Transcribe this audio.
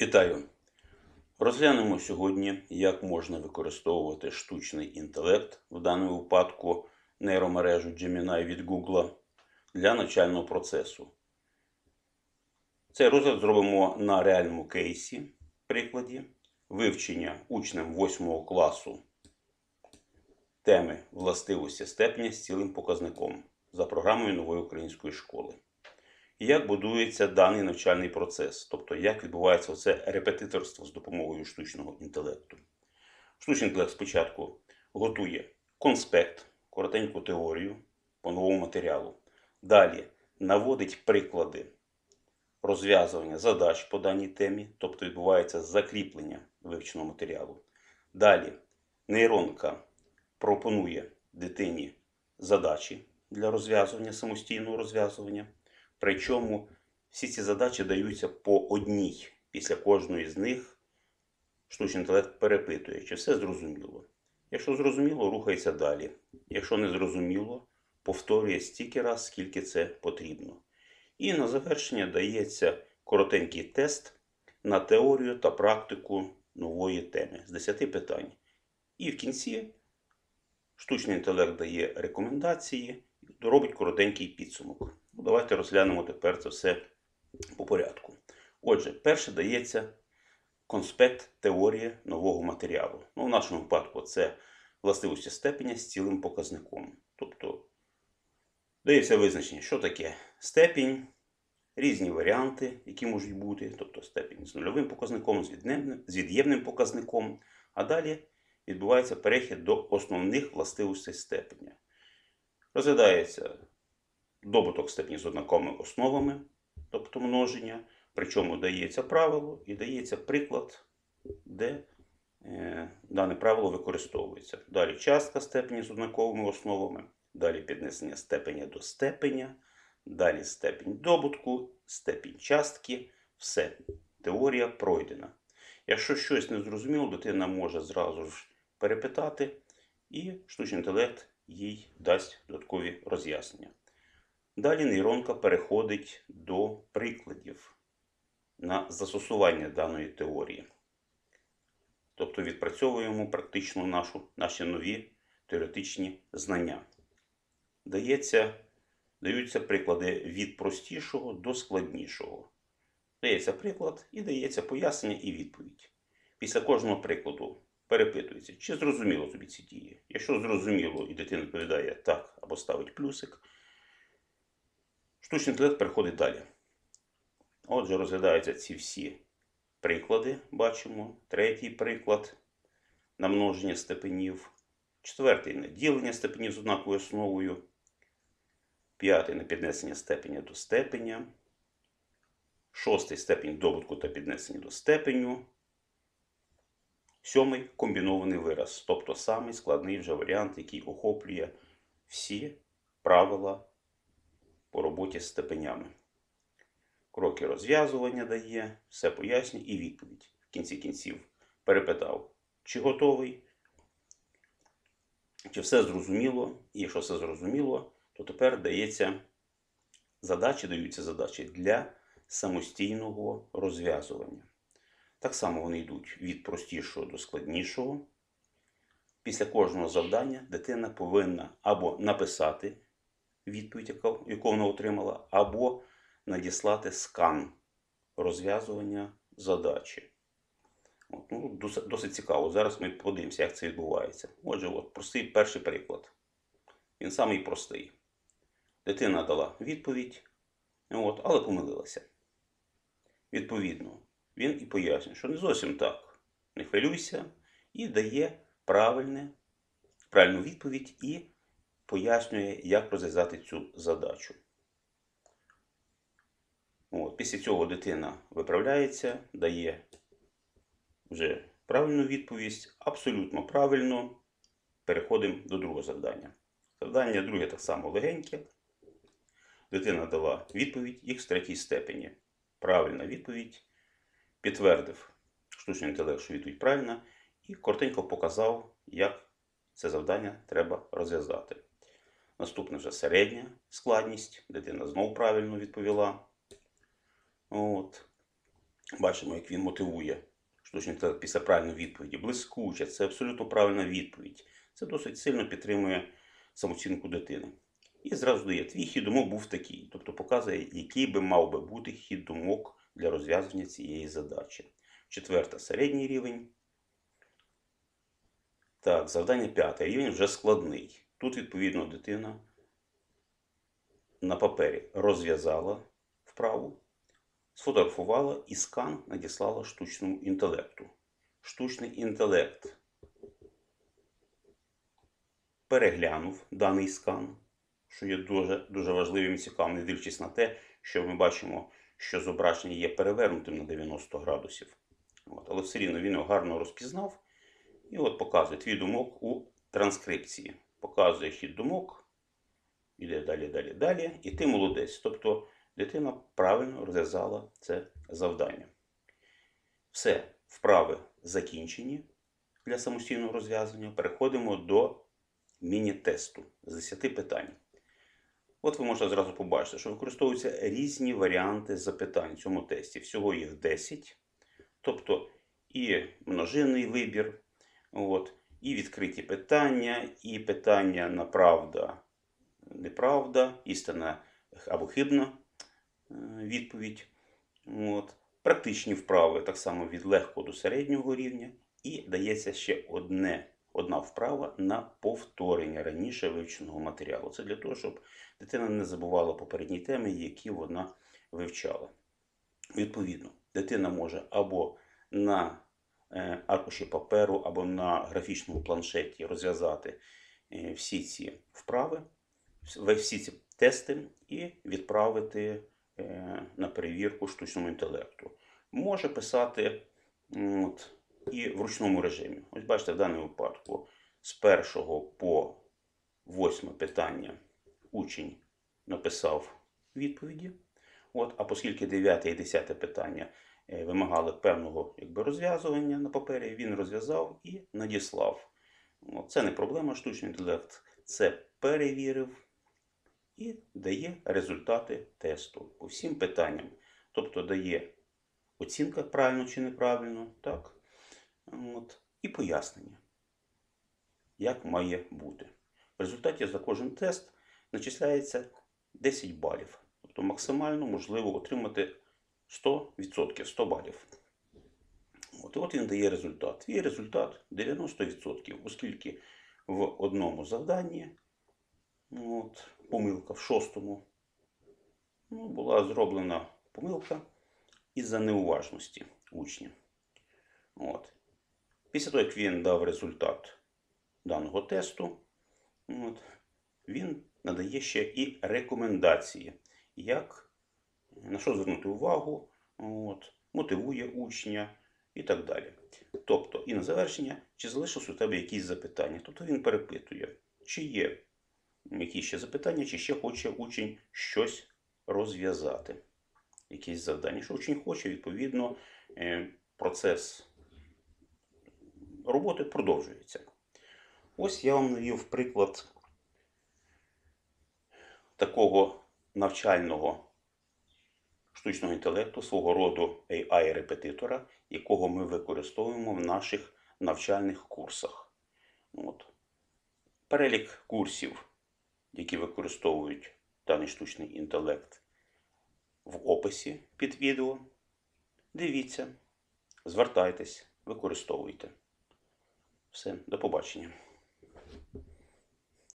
Вітаю! Розглянемо сьогодні, як можна використовувати штучний інтелект, в даному випадку нейромережу Gemini від Google, для навчального процесу. Цей розгляд зробимо на реальному кейсі, прикладі вивчення учнем 8 класу теми властивості степеня з цілим показником за програмою нової української школи. І як будується даний навчальний процес, тобто як відбувається це репетиторство з допомогою штучного інтелекту. Штучний інтелект спочатку готує конспект, коротеньку теорію по новому матеріалу. Далі наводить приклади розв'язування задач по даній темі, тобто відбувається закріплення вивченого матеріалу. Далі нейронка пропонує дитині задачі для розв'язування, самостійного розв'язування. Причому всі ці задачі даються по одній. Після кожної з них штучний інтелект перепитує, чи все зрозуміло. Якщо зрозуміло, рухається далі. Якщо не зрозуміло, повторює стільки раз, скільки це потрібно. І на завершення дається коротенький тест на теорію та практику нової теми з 10 питань. І в кінці штучний інтелект дає рекомендації, робить коротенький підсумок. Ну, Давайте розглянемо тепер це все по порядку. Отже, перше дається конспект теорії нового матеріалу. Ну, в нашому випадку це властивості степеня з цілим показником. Тобто дається визначення, що таке степінь, різні варіанти, які можуть бути, тобто степінь з нульовим показником, з від'ємним- показником. А далі відбувається перехід до основних властивостей степеня. Розглядається добуток степені з однаковими основами, тобто множення, причому дається правило і дається приклад, де е, дане правило використовується. Далі частка степені з однаковими основами, далі піднесення степеня до степеня, далі степінь добутку, степінь частки, все. Теорія пройдена. Якщо щось не зрозуміло, дитина може зразу ж перепитати, і штучний інтелект їй дасть додаткові роз'яснення. Далі нейронка переходить до прикладів на застосування даної теорії. Тобто відпрацьовуємо практично нашу, наші нові теоретичні знання. Дається, даються приклади від простішого до складнішого. Дається приклад і дається пояснення і відповідь. Після кожного прикладу перепитується, чи зрозуміло тобі ці дії. Якщо зрозуміло і дитина відповідає так або ставить плюсик, Штучний інтелект переходить далі. Отже, розглядаються ці всі приклади, бачимо. Третій приклад на множення степенів. Четвертий на ділення степенів з однаковою основою. П'ятий на піднесення степеня до степеня. Шостий степень добутку та піднесення до степеню. Сьомий комбінований вираз, тобто самий складний вже варіант, який охоплює всі правила по роботі з степенями. Кроки розв'язування дає, все пояснює і відповідь. В кінці кінців перепитав, чи готовий, чи все зрозуміло. І якщо все зрозуміло, то тепер дається задачі, даються задачі для самостійного розв'язування. Так само вони йдуть від простішого до складнішого. Після кожного завдання дитина повинна або написати відповідь, яку вона отримала, або надіслати скан розв'язування задачі. От, ну, досить, досить цікаво. Зараз ми подивимося, як це відбувається. Отже, от, простий перший приклад. Він самий простий. Дитина дала відповідь, от, але помилилася. Відповідно, він і пояснює, що не зовсім так. Не хвилюйся і дає правильне, правильну відповідь і пояснює, як розв'язати цю задачу. От, після цього дитина виправляється, дає вже правильну відповідь, абсолютно правильно. Переходимо до другого завдання. Завдання друге так само легеньке. Дитина дала відповідь х в третій степені. Правильна відповідь. Підтвердив штучний інтелект, що відповідь правильна, і коротенько показав, як це завдання треба розв'язати. Наступна вже середня складність. Дитина знову правильно відповіла. От. Бачимо, як він мотивує штучний інтелект після правильної відповіді. Блискуче, це абсолютно правильна відповідь. Це досить сильно підтримує самооцінку дитини. І зразу дає, твій хід думок був такий. Тобто показує, який би мав би бути хід думок для розв'язання цієї задачі. Четверта середній рівень. Так, завдання п'яте. Рівень вже складний. Тут, відповідно, дитина на папері розв'язала вправу, сфотографувала і скан надіслала штучному інтелекту. Штучний інтелект переглянув даний скан, що є дуже, дуже важливим і цікавим, не дивлячись на те, що ми бачимо, що зображення є перевернутим на 90 градусів. От, але все рівно він його гарно розпізнав і от показує твій думок у транскрипції. Показує хід думок, іде далі, далі, далі, і ти молодець. Тобто дитина правильно розв'язала це завдання. Все, вправи закінчені для самостійного розв'язання. Переходимо до міні-тесту з 10 питань. От ви можете зразу побачити, що використовуються різні варіанти запитань в цьому тесті. Всього їх 10. Тобто і множинний вибір, от, і відкриті питання, і питання на правда, неправда, істина або хибна е, відповідь. От. Практичні вправи так само від легкого до середнього рівня. І дається ще одне, одна вправа на повторення раніше вивченого матеріалу. Це для того, щоб дитина не забувала попередні теми, які вона вивчала. Відповідно, дитина може або на аркуші паперу, або на графічному планшеті розв'язати е, всі ці вправи, всі ці тести і відправити е, на перевірку штучному інтелекту. Може писати от, і в ручному режимі. Ось бачите, в даному випадку з першого по восьме питання учень написав відповіді. От, а оскільки 9 і 10 питання е, вимагали певного якби, розв'язування на папері, він розв'язав і надіслав. Це не проблема, штучний інтелект це перевірив і дає результати тесту по всім питанням. Тобто дає оцінка правильно чи неправильно, так? От, і пояснення, як має бути. В результаті за кожен тест начисляється 10 балів. Тобто максимально можливо отримати 100%, 100 балів. От, от він дає результат. І результат 90%, оскільки в одному завданні, от, помилка в шостому, ну, була зроблена помилка із-за неуважності учня. От. Після того, як він дав результат даного тесту, от, він надає ще і рекомендації, як, на що звернути увагу, от, мотивує учня і так далі. Тобто, і на завершення, чи залишилось у тебе якісь запитання? Тобто він перепитує, чи є якісь ще запитання, чи ще хоче учень щось розв'язати. Якісь завдання. Якщо учень хоче, відповідно, е, процес роботи продовжується. Ось я вам навів приклад такого навчального штучного інтелекту, свого роду AI-репетитора, якого ми використовуємо в наших навчальних курсах. От. Перелік курсів, які використовують даний штучний інтелект в описі під відео. Дивіться, звертайтесь, використовуйте. Все, до побачення.